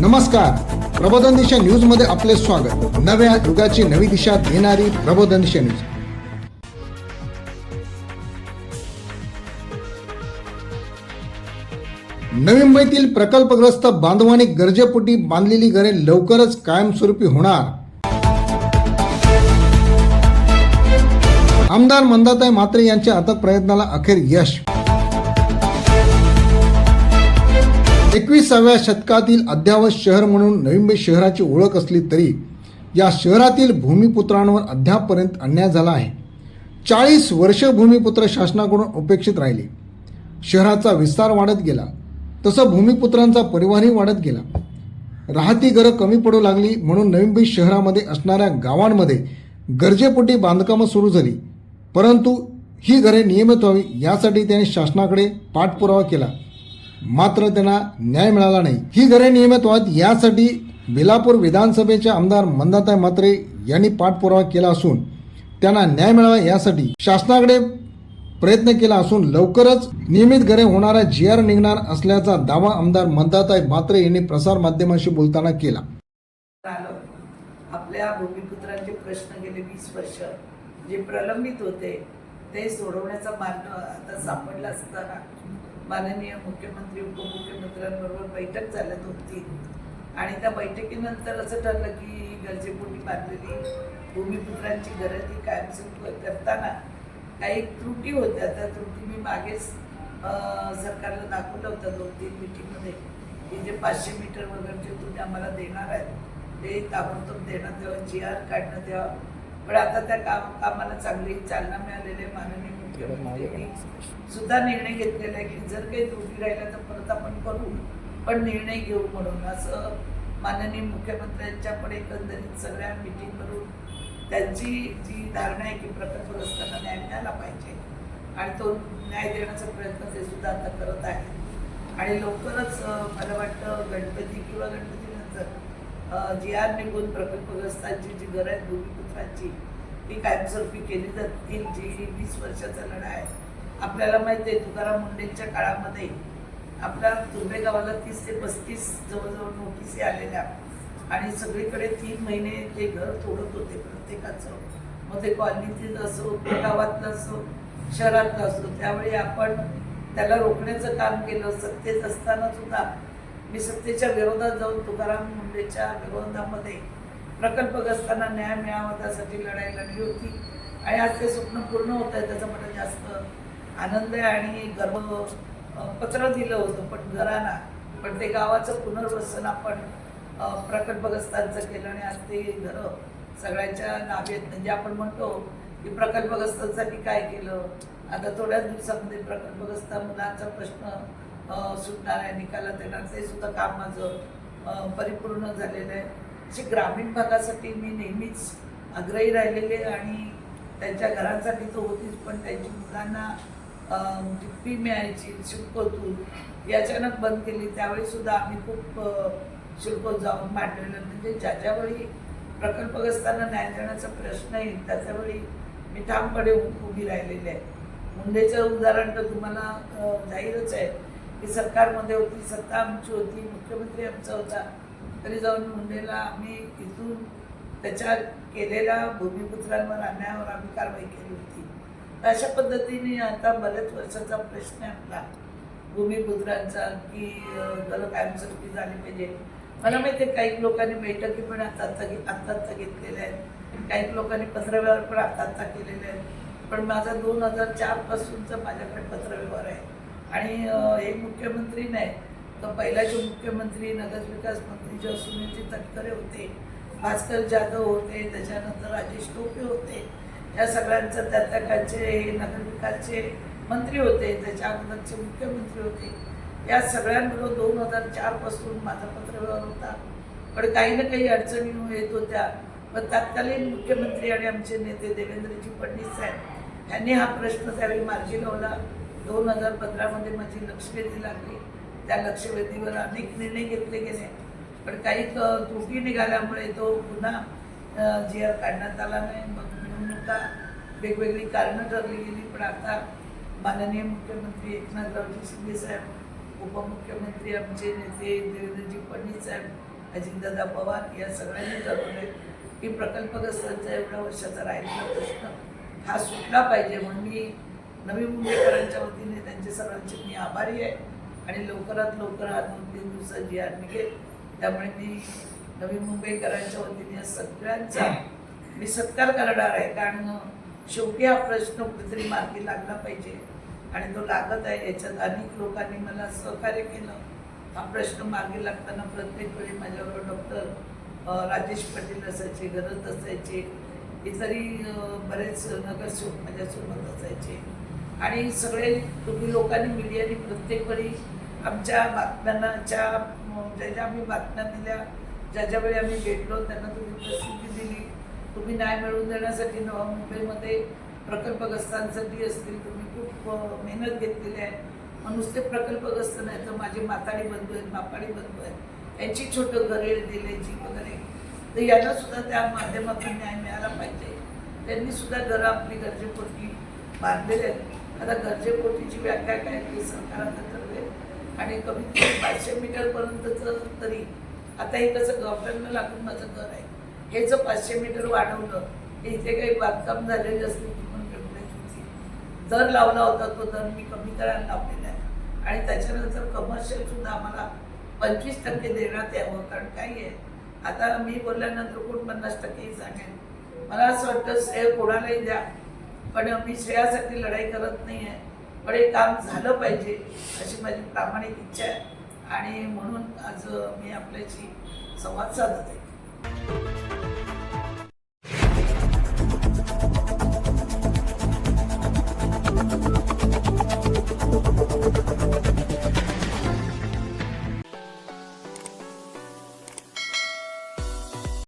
नमस्कार. प्रबोधन दिशा न्यूजमध्ये आपले स्वागत. नव्या युगाची नवी दिशा देणारी प्रबोधन दिशा न्यूज. नवी मुंबईतील प्रकल्पग्रस्त बांधवांनी गरजेपोटी बांधलेली घरे लवकरच कायमस्वरूपी होणार. आमदार मंदाताई म्हात्रे यांच्या अथक प्रयत्नाला अखेर यश. एकविसाव्या शतकातील अद्यावत शहर म्हणून नवी मुंबई शहराची ओळख असली तरी या शहरातील भूमिपुत्रांवर अद्यापपर्यंत अन्याय झाला आहे. चाळीस वर्ष भूमिपुत्र शासनाकडून उपेक्षित राहिले. शहराचा विस्तार वाढत गेला. तसं भूमिपुत्रांचा परिवारही वाढत गेला. राहती घरं कमी पडू लागली म्हणून नवी मुंबई शहरामध्ये असणाऱ्या गावांमध्ये गरजेपोटी बांधकामं सुरू झाली. परंतु ही घरे नियमित व्हावी यासाठी त्याने शासनाकडे पाठपुरावा केला. मात्र त्यांना न्याय मिळाला नाही. ही घरे नियमित व्हावीत यासाठी बिलापूर विधानसभेचे आमदार मंदाताई म्हात्रे यांनी पाठपुरावा केला असून त्यांना न्याय मिळावा यासाठी शासनाकडे प्रयत्न केला असून लवकरच नियमित घरे होणारा जी आर निघणार असल्याचा दावा आमदार मंदाताई म्हात्रे यांनी प्रसार माध्यमांशी बोलताना केला. आपल्या भूमिपुत्रांचे प्रश्न गेले वीस वर्ष. जे प्रलंबित होते ते सोडवण्याचा मार्ग आता सापडला असताना माननीय मुख्यमंत्री उपमुख्यमंत्र्यांबरोबर बैठक झाल्या दोन तीन आणि त्या बैठकीनंतर असं ठरलं की गरजेपोटी बांधलेली भूमिपुत्रांची गरज ती कायमस्वरूपी करताना काही त्रुटी होत्या. त्या त्रुटी मी मागेच सरकारला दाखवलं होतं दोन तीन मिटिंगमध्ये की जे पाचशे मीटर वगैरेचे तुम्ही आम्हाला देणार आहेत ते ताबडतोब देण्यात द्यावं जी आर काढण्यात द्यावं. पण आता त्या काम कामाला चांगली चालना मिळालेली आहे. माननीय मुख्यमंत्र्यांनी सुद्धा निर्णय घेतलेला आहे की जर काही त्रुटी राहिला तर परत आपण करू पण निर्णय घेऊ म्हणून. असं माननीय मुख्यमंत्र्यांच्याकडे एकंदरीत सगळ्या मिटिंगवरून त्यांची जी धारणा आहे की प्रकल्प प्रकल्पग्रस्तांना न्याय मिळाला पाहिजे आणि तो न्याय देण्याचा प्रयत्न ते सुद्धा आता करत आहेत. आणि लवकरच मला वाटतं गणपती किंवा गणपतीनंतर जी आर निघून प्रकल्पग्रस्तांची जी गरज आहेत भूमिपुत्रांची ही कायमस्वरूपी केली जातील जी वीस वर्षाचा लढा आहे. आपल्याला माहिती आहे तुकाराम मुंडेंच्या काळामध्ये आपल्या तुर्बे गावाला तीस ते पस्तीस जवळजवळ नोटिसी आलेल्या. आणि सगळीकडे तीन महिने ते घर तोडत होते प्रत्येकाचं. मग ते कॉलनीतील असो गावातलं असो शहरातलं असो त्यावेळी आपण त्याला रोखण्याचं काम केलं. सत्तेत असताना सुद्धा मी सत्तेच्या विरोधात जाऊन तुकाराम मुंडेच्या विरोधामध्ये प्रकल्पग्रस्तांना न्याय मिळावा त्यासाठी लढाई लढली होती. आणि आज ते स्वप्न पूर्ण होत आहे त्याचा मला जास्त आनंद आहे आणि गर्व पत्र दिलं होतं पण घराना. पण ते गावाचं पुनर्वसन आपण प्रकल्पग्रस्तांचं केलं आणि आज ते घरं सगळ्यांच्या नावेत म्हणजे आपण म्हणतो की प्रकल्पग्रस्तांसाठी काय केलं? आता थोड्याच दिवसामध्ये प्रकल्पग्रस्त मुलांचा प्रश्न सुटणार आहे निकालात येणार ते सुद्धा काम माझं परिपूर्ण झालेलं आहे. अशी ग्रामीण भागासाठी मी नेहमीच आग्रही राहिलेले आणि त्यांच्या घरांसाठी तर होतीच पण त्यांची मुलांना फी टिप्पी मिळायची शुल्कोतून ही अचानक बंद केली. त्यावेळी सुद्धा आम्ही खूप शिल्प जाऊन मांडलेलं. म्हणजे ज्या ज्यावेळी प्रकल्पग्रस्तांना न्याय देण्याचा प्रश्न येईल त्याच्यावेळी मी ठामपणे उभी राहिलेली आहे. मुंडेचं उदाहरण तर तुम्हाला जाहीरच आहे की सरकारमध्ये होती सत्ता आमची होती मुख्यमंत्री आमचा होता. तरी जाऊन मुंडेला आम्ही इथून त्याच्या केलेल्या भूमिपुत्रांवर आणण्यावर आम्ही कारवाई केली होती. तर अशा पद्धतीने आता बऱ्याच वर्षाचा प्रश्न आहे आपला. भूमिपुत्रांचा की अं, कायमस्वरूपी झाली पाहिजे. मला माहिती आहे काही लोकांनी बैठकी पण आता आत्ता आत्ता घेतलेल्या आहेत. काही लोकांनी पत्रव्यवहार पण आता आत्ता केलेले आहेत. पण माझा दोन हजार चारपासूनचा माझ्याकडे पत्रव्यवहार आहे. आणि हे मुख्यमंत्री नाही तर पहिल्याचे मुख्यमंत्री नगरविकास मंत्री जे सुनीलजी तटकरे होते भास्कर जाधव होते त्याच्यानंतर राजेश टोपे होते या सगळ्यांचं त्या त्या नगरविकासचे मंत्री होते त्याच्या अगोदरचे मुख्यमंत्री होते. या सगळ्यांबरोबर दोन हजार चारपासून माझा पत्रव्यवहार होता. पण काही ना काही अडचणी येत होत्या. पण तत्कालीन मुख्यमंत्री आणि आमचे नेते देवेंद्रजी फडणवीस साहेब यांनी हा प्रश्न त्यावेळी मार्गी लावला. दोन हजार पंधरामध्ये माझी लक्षवेधी लागली. त्या लक्षवेधीवर अनेक निर्णय घेतले गेले. पण काही त्रुटी निघाल्यामुळे तो पुन्हा जी आर काढण्यात आला नाही. मग निवडणुका वेगवेगळी कारणं ठरली गेली. पण आता माननीय मुख्यमंत्री एकनाथरावजी शिंदे साहेब उपमुख्यमंत्री आमचे नेते देवेंद्रजी फडणवीस साहेब अजितदादा पवार या सगळ्यांनी ठरवले की प्रकल्पग्रस्तांचा एवढ्या वर्षाचा राहिलेला प्रश्न हा सुटला पाहिजे म्हणून मी नवी मुंबईकरांच्या वतीने त्यांचे सर्वांचे मी आभारी आहे. आणि लवकरात लवकर आज दोन तीन दिवसात जी आर निघेल त्यामुळे मी नवी मुंबईकरांच्या वतीने सगळ्यांचा मी सत्कार करणार आहे कारण शेवटी हा प्रश्न कुठेतरी मार्गी लागला पाहिजे. आणि तो लागत आहे याच्यात अनेक लोकांनी मला सहकार्य केलं. हा प्रश्न मार्गी लागताना प्रत्येक वेळी माझ्याबरोबर डॉक्टर राजेश पाटील असायचे गरज असायचे. इतरही बरेच नगरसेवक माझ्यासोबत असायचे. आणि सगळे तुम्ही लोकांनी मीडियाने प्रत्येक वेळी आमच्या बातम्यांना ज्या म्हणजे ज्या ज्या आम्ही बातम्या दिल्या ज्या ज्यावेळी आम्ही भेटलो त्यांना तुम्ही प्रसिद्धी दिली. तुम्ही न्याय मिळवून देण्यासाठी नवा मुंबईमध्ये प्रकल्पग्रस्तांसाठी असतील तुम्ही खूप मेहनत घेतलेली आहे. मग नुसते प्रकल्पग्रस्त नाही तर माझे माताडी बंधू आहेत मापाडी बंधू आहेत. यांची छोटं घरे दिलेची वगैरे. तर यांना सुद्धा त्या माध्यमातून न्याय मिळाला पाहिजे. त्यांनी सुद्धा घरं आपली गरजेपोटी बांधलेली आहेत. आता गरजेपोटीची व्याख्या काय ती सरकारात आणि कमीत कमी पाचशे मीटरपर्यंतचं तरी. आता हे कसं गव्हर्नमेंटला लागून माझं घर आहे. हे जर पाचशे मीटर वाढवलं हे इथे काही बांधकाम झालेले असले ती पण दर लावला होता तो दर मी कमी करायला लावलेला आहे. आणि त्याच्यानंतर कमर्शियल सुद्धा आम्हाला पंचवीस टक्के देण्यात यावं कारण काय आहे. आता मी बोलल्यानंतर कोण पन्नास टक्केही सांगेल. मला असं वाटतं श्रेय कोणालाही द्या पण मी श्रेयासाठी लढाई करत नाही आहे पण हे काम झालं पाहिजे अशी माझी प्रामाणिक इच्छा आहे. आणि म्हणून आज मी आपल्याशी संवाद साधत आहे.